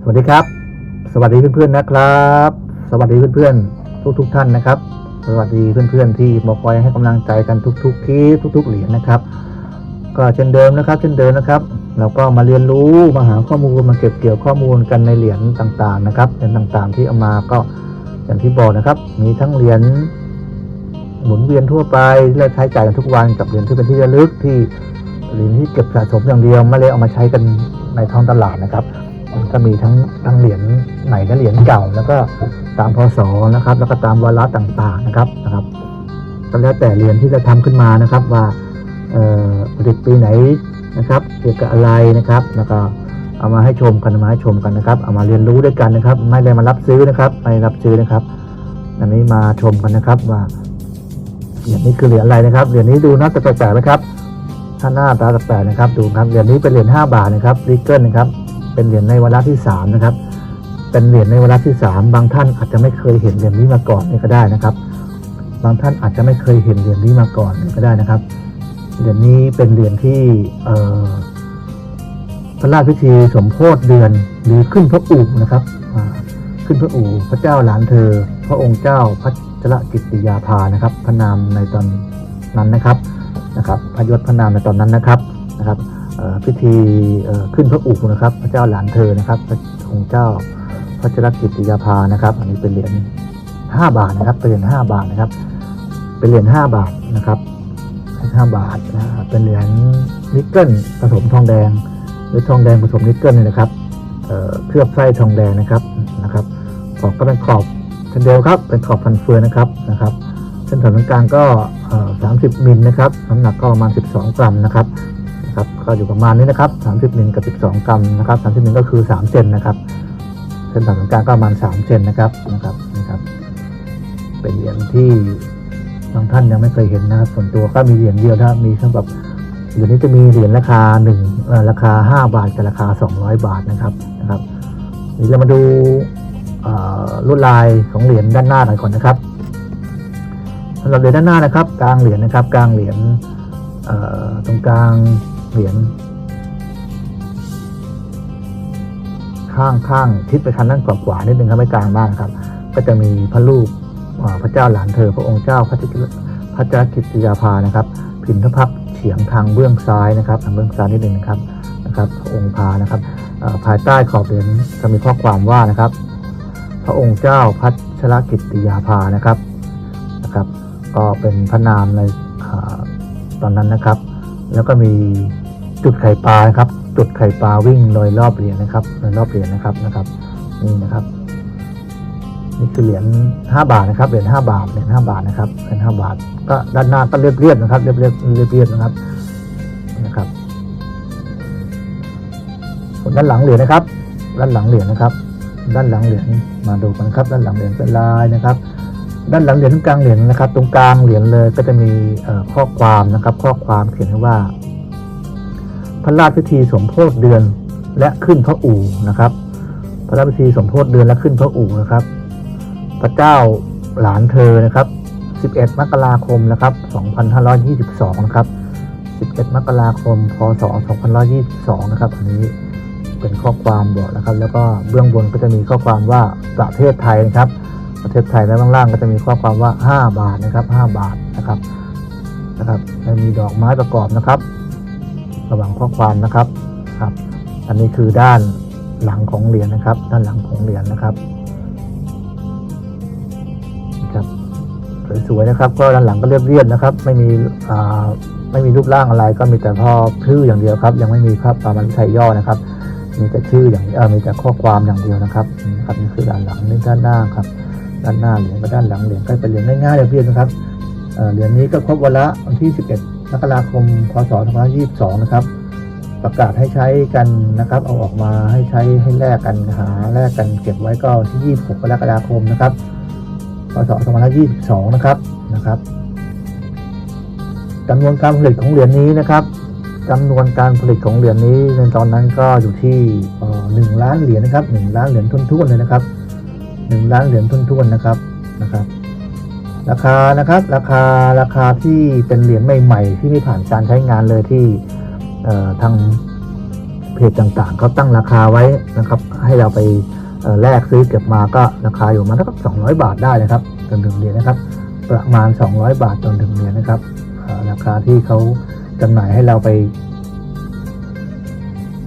สวัสดีครับ สวัสดีเพื่อนๆนะครับ สวัสดีเพื่อนๆ ทุกๆท่านนะครับ สวัสดีเพื่อนๆที่มาคอยให้กำลังใจกันทุกๆคลิปทุก ๆ เหรียญนะครับ ก็เช่นเดิมนะครับ เช่นเดิมนะครับ เราก็มาเรียนรู้มาหาข้อมูลมาเก็บเกี่ยวข้อมูลกันในเหรียญต่างๆนะครับเหรียญต่างๆ ที่เอามาก็อย่างที่บอกนะครับ มีทั้งเหรียญหมุนเวียนทั่วไปที่เราใช้จ่ายกันทุกวันกับเหรียญที่เป็นที่ระลึกที่เหรียญที่เก็บสะสมอย่างเดียวไม่ได้เอามาใช้กันในท้องตลาดนะครับ ก็มีทั้งทั้งเหรียญใหม่และเหรียญเก่า แล้วก็ตามพศนะครับ แล้วก็ตามวาระต่างๆนะครับนะครับก็แล้วแต่เหรียญที่จะทำขึ้นมานะครับว่าผลิตปีไหนนะครับเกี่ยวกับอะไรนะครับ แล้วก็เอามาให้ชมกันมาให้ชมกันนะครับ เอามาเรียนรู้ด้วยกันนะครับ ไม่ได้มารับซื้อนะครับ ไม่รับซื้อนะครับอันนี้มาชมกันนะครับว่าเหรียญนี้คือเหรียญอะไรนะครับเหรียญนี้ดูน่าจะแปลกๆนะครับถ้าหน้าตาแปลกๆนะครับ ดูครับเหรียญนี้เป็นเหรียญ5บาทนะครับริเกิลนะครับ เป็นเหรียญในวาระที่3นะครับ เป็นเหรียญในวาระที่ 3 บางท่านอาจจะไม่เคยเห็นเหรียญนี้มาก่อนนี่ก็ได้นะครับ บางท่านอาจจะไม่เคยเห็นเหรียญนี้มาก่อนนี่ก็ได้นะครับ เหรียญนี้เป็นเหรียญที่พระราชพิธีสมโพธิเดือนหรือขึ้นพระอู่นะครับขึ้นพระอู่พระเจ้าหลานเธอ พระองค์เจ้าพัชรกิติยาภานะครับ พระนามในตอนนั้นนะครับนะครับพระยศพระนามในตอนนั้นนะครับนะครับ พิธีขึ้นพระอู่นะครับ พระเจ้าหลานเธอนะครับพระองค์เจ้าพระจรกิติยาภานะครับ อันนี้เป็นเหรียญ5บาทนะครับเป็นเหรียญ5บาทนะครับ เป็นเหรียญ5บาทนะครับ5บาทนะเป็นเหรียญนิกเกิลผสมทองแดง หรือทองแดงผสมนิกเกิลเนี่ยนะครับเอ่อเคลือบไส้ทองแดงนะครับนะครับขอบก็เป็นขอบเช่นเดียวครับเป็นขอบพันเฟืองนะครับนะครับเส้นผ่านศูนย์กลางก็ 30มิลนะครับน้ำหนักก็ประมาณ 12 กรัมนะครับ ครับก็อยู่ประมาณนี้นะครับ30มิลกับ12 กรัมนะครับ30มิลก็คือ 3 เซนนะครับเส้นผ่านศูนย์กลางก็ประมาณ 3 เซนนะครับนะครับนะครับ เป็นเหรียญที่บางท่านยังไม่เคยเห็นนะครับ ส่วนตัวก็มีเหรียญเดียวนะมีสำหรับเดี๋ยวนี้จะมีเหรียญราคา1เอ่อราคา 5 บาทกับราคา 200 บาทนะครับนะครับเดี๋ยวเรามาดูลวดลายของเหรียญด้านหน้าหน่อยก่อนนะครับสำหรับเหรียญด้านหน้านะครับ กลางเหรียญนะครับ กลางเหรียญตรงกลาง เหรียญข้างข้างทิศไปทางด้านขวาขวานิดนึงครับไม่กลางมากครับ ก็จะมีพระรูปพระเจ้าหลานเธอ พระองค์เจ้าพระจิตพระเจ้ากิตติยาภานะครับ พินทพักเฉียงทางเบื้องซ้ายนะครับทางเบื้องซ้ายนิดนึงนะครับนะครับ พระองค์พานะครับภายใต้ขอบเหรียญจะมีข้อความว่านะครับ พระองค์เจ้าพัชรกิตติยาภานะครับนะครับ ก็เป็นพระนามในอตอนนั้นนะครับ แล้วก็มี จุดไข่ปลาครับ จุดไข่ปลาวิ่งโดยรอบเหรียญนะครับโดยรอบเหรียญนะครับนะครับ นี่นะครับนี่คือเหรียญ5บาทนะครับเหรียญ5บาทเหรียญ5บาทนะครับเหรียญ5บาท ก็ด้านหน้าก็เรียบๆนะครับ เรียบๆเรียบๆนะครับนะครับส่วนด้านหลังเหรียญนะครับ ด้านหลังเหรียญนะครับ ด้านหลังเหรียญมาดูกันครับ ด้านหลังเหรียญเป็นลายนะครับ ด้านหลังเหรียญตรงกลางเหรียญนะครับ ตรงกลางเหรียญเลยก็จะมีข้อความนะครับ ข้อความเขียนไว้ว่า พระราชพิธีสมโพธิเดือนและขึ้นพระอู่นะครับ พระราชพิธีสมโพธิเดือนและขึ้นพระอู่นะครับ พระเจ้าหลานเธอนะครับ 11 มกราคมนะครับ 2522 นะครับ 11 มกราคม พศ 2522 นะครับ อันนี้เป็นข้อความบอกนะครับ แล้วก็เบื้องบนก็จะมีข้อความว่าประเทศไทยนะครับ ประเทศไทยและข้างล่างก็จะมีข้อความว่า 5 บาทนะครับ 5 บาทนะครับ นะครับและมีดอกไม้ประกอบนะครับ ระหว่างข้อความนะครับครับ อันนี้คือด้านหลังของเหรียญนะครับ ด้านหลังของเหรียญนะครับครับสวยๆนะครับ ก็ด้านหลังก็เรียบๆนะครับ ไม่มีอ่าไม่มีรูปร่างอะไร ก็มีแต่พอชื่ออย่างเดียวครับ ยังไม่มีภาพปามันไทยย่อนะครับ มีแต่ชื่ออย่างเออมีแต่ข้อความอย่างเดียวนะครับนี่นะครับนี่คือด้านหลังนี่ด้านหน้าครับ ด้านหน้าเหรียญกับด้านหลังเหรียญก็เป็นเหรียญง่ายๆเลยเพียงนะครับเอ่อเหรียญนี้ก็ครบวันละวันที่ 11 มกราคม พศ 2522 นะครับ ประกาศให้ใช้กันนะครับ เอาออกมาให้ใช้ให้แลกกันหาแลกกันเก็บไว้ก็ที่ 26 กรกฎาคมนะครับ พศ 2522 นะครับนะครับจำนวนการผลิตของเหรียญนี้นะครับจำนวนการผลิตของเหรียญนี้ในตอนนั้นก็อยู่ที่เอ่อ1ล้านเหรียญนะครับ1ล้านเหรียญทุนๆเลยนะครับหนึ่งล้านเหรียญทุนๆนะครับนะครับ ราคานะครับราคาราคาที่เป็นเหรียญใหม่ ๆ ที่ไม่ผ่านการใช้งานเลยที่ทางเพจต่างๆเขาตั้งราคาไว้นะครับ ให้เราไปแลกซื้อเก็บมาก็ราคาอยู่ประมาณสักสองร้อยบาทได้นะครับจนถึงเหรียญนะครับ ประมาณ 200 บาทจนถึงเหรียญนะครับราคาที่เขาจำหน่ายให้เราไป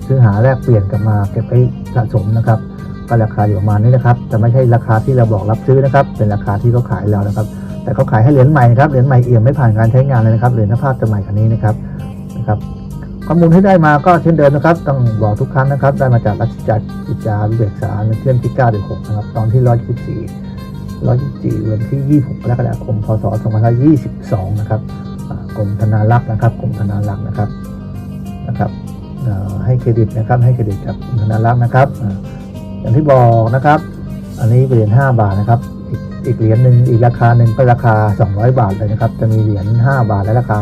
ซื้อหาแลกเปลี่ยนกลับมาเก็บไว้สะสมนะครับก็ราคาอยู่ประมาณนี้นะครับ แต่ไม่ใช่ราคาที่เราบอกรับซื้อนะครับ เป็นราคาที่เขาขายเรานะครับ แต่เขาขายให้เหรียญใหม่ครับเหรียญใหม่เอี่ยมไม่ผ่านการใช้งานเลยนะครับเหรียญสภาพจะใหม่กว่านี้นะครับนะครับข้อมูลที่ได้มาก็เช่นเดิมนะครับ ต้องบอกทุกครั้งนะครับ ได้มาจากรัชจักรกิจาวิเบกษาในเล่มที่9เดือน6นะครับตอนที่124 124วันที่26กรกฎาคมพศ2522นะครับกรมธนารักษ์นะครับกรมธนารักษ์นะครับนะครับให้เครดิตนะครับให้เครดิตกับกรมธนารักษ์นะครับอ่าอย่างที่บอกนะครับ อันนี้เหรียญ5บาทนะครับ อีกเหรียญหนึ่งอีกราคาหนึ่งก็ราคา 200 บาทเลยนะครับ จะมีเหรียญ5บาทและราคา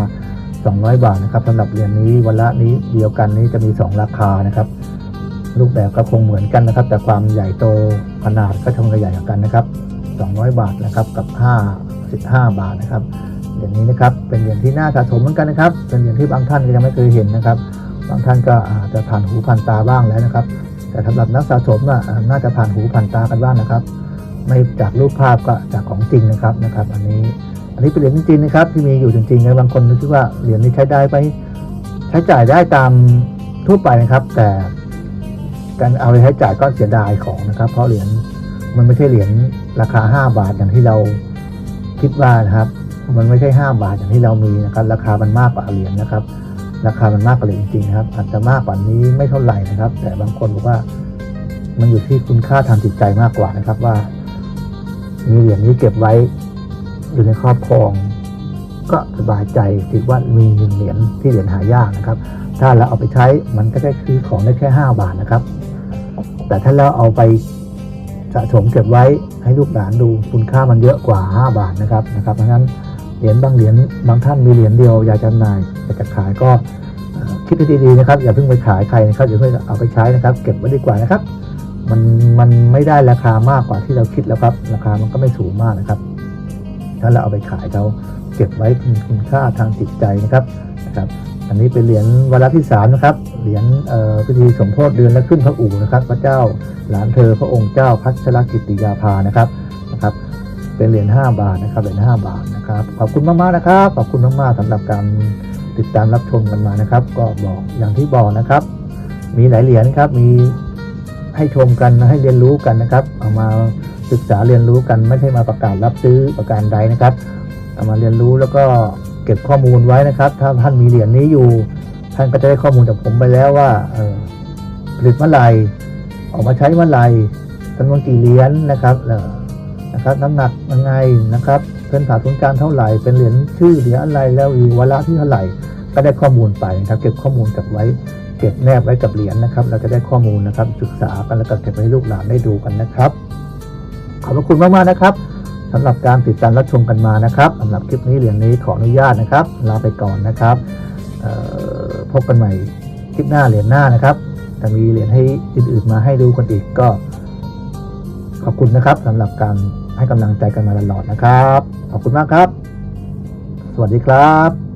200 บาทนะครับสำหรับเหรียญนี้วันละนี้เดียวกันนี้จะมี 2 ราคานะครับ รูปแบบก็คงเหมือนกันนะครับ แต่ความใหญ่โตขนาดก็คงจะใหญ่กันนะครับ 200 บาทนะครับกับ 5 15 บาทนะครับเหรียญนี้นะครับเป็นเหรียญที่น่าสะสมเหมือนกันนะครับ เป็นเหรียญที่บางท่านก็ยังไม่เคยเห็นนะครับ บางท่านก็อาจจะผ่านหูผ่านตาบ้างแล้วนะครับ แต่สำหรับนักสะสมน่ะน่าจะผ่านหูผ่านตากันบ้างนะครับ ไม่จากรูปภาพก็จากของจริงนะครับนะครับ อันนี้อันนี้เป็นเหรียญจริงๆนะครับ ที่มีอยู่จริงๆนะบางคนคิดว่าเหรียญนี้ใช้ได้ไปใช้จ่ายได้ตามทั่วไปนะครับ แต่การเอาไปใช้จ่ายก็เสียดายของนะครับ เพราะเหรียญมันไม่ใช่เหรียญราคา 5 บาทอย่างที่เราคิดว่านะครับ มันไม่ใช่ 5 บาทอย่างที่เรามีนะครับ ราคามันมากกว่าเหรียญนะครับ ราคามันมากกว่าเหรียญจริงๆนะครับอาจจะมากกว่านี้ไม่เท่าไหร่นะครับ แต่บางคนบอกว่ามันอยู่ที่คุณค่าทางจิตใจมากกว่านะครับว่า มีเหรียญนี้เก็บไว้อยู่ในครอบครอง ก็สบายใจถือว่ามีหนึ่งเหรียญที่เหรียญหายากนะครับ ถ้าเราเอาไปใช้มันก็ได้ซื้อของได้แค่ 5 บาทนะครับ แต่ถ้าเราเอาไปสะสมเก็บไว้ให้ลูกหลานดูคุณค่ามันเยอะกว่า 5 บาทนะครับนะครับเพราะฉะนั้นเหรียญบางเหรียญบางท่านมีเหรียญเดียวอยากจำหน่ายอยากจะขายก็คิดให้ดีๆนะครับ อย่าเพิ่งไปขายใครนะครับอย่าเพิ่งเอาไปใช้นะครับ เก็บไว้ดีกว่านะครับ มันมันไม่ได้ราคามากกว่าที่เราคิดแล้วครับ ราคามันก็ไม่สูงมากนะครับ ถ้าเราเอาไปขายเขาเก็บไว้เป็นคุณค่าทางจิตใจนะครับนะครับ อันนี้เป็นเหรียญวาระที่สามนะครับ เหรียญพิธีสมโพธิเดือนและขึ้นพระอู่นะครับ พระเจ้าหลานเธอพระองค์เจ้าพัชรกิติยาภานะครับนะครับ เป็นเหรียญ5บาทนะครับเหรียญ5บาทนะครับ ขอบคุณมากๆนะครับ ขอบคุณมากๆสำหรับการติดตามรับชมกันมานะครับ ก็บอกอย่างที่บอกนะครับ มีหลายเหรียญครับมี ให้ชมกันให้เรียนรู้กันนะครับ เอามาศึกษาเรียนรู้กันไม่ใช่มาประกาศรับซื้อประการใดนะครับเอามาเรียนรู้แล้วก็เก็บข้อมูลไว้นะครับ ถ้าท่านมีเหรียญนี้อยู่ ท่านก็จะได้ข้อมูลจากผมไปแล้วว่าผลิตเมื่อไหร่ออกมาใช้เมื่อไหร่จำนวนกี่เหรียญนะครับเออนะครับน้ำหนักยังไงนะครับเป็นผ่าศูนย์กลารเท่าไหร่เป็นเหรียญชื่อเหรียญอะไรแล้วอีวาระที่เท่าไหร่ก็ได้ข้อมูลไปนะครับ เก็บข้อมูลกับไว้ ก็บแนบไว้กับเหรียญนะครับ เราจะได้ข้อมูลนะครับ ศึกษากันแล้วก็เก็บไว้ให้ลูกหลานได้ดูกันนะครับ ขอบพระคุณมากๆนะครับสำหรับการติดตามรับชมกันมานะครับสำหรับคลิปนี้เหรียญนี้ขออนุญาตนะครับ ลาไปก่อนนะครับพบกันใหม่คลิปหน้าเหรียญหน้านะครับจะมีเหรียญให้อื่นๆมาให้ดูกันอีกก็ขอบคุณนะครับสำหรับการให้กำลังใจกันมาตลอดนะครับ ขอบคุณมากครับ สวัสดีครับ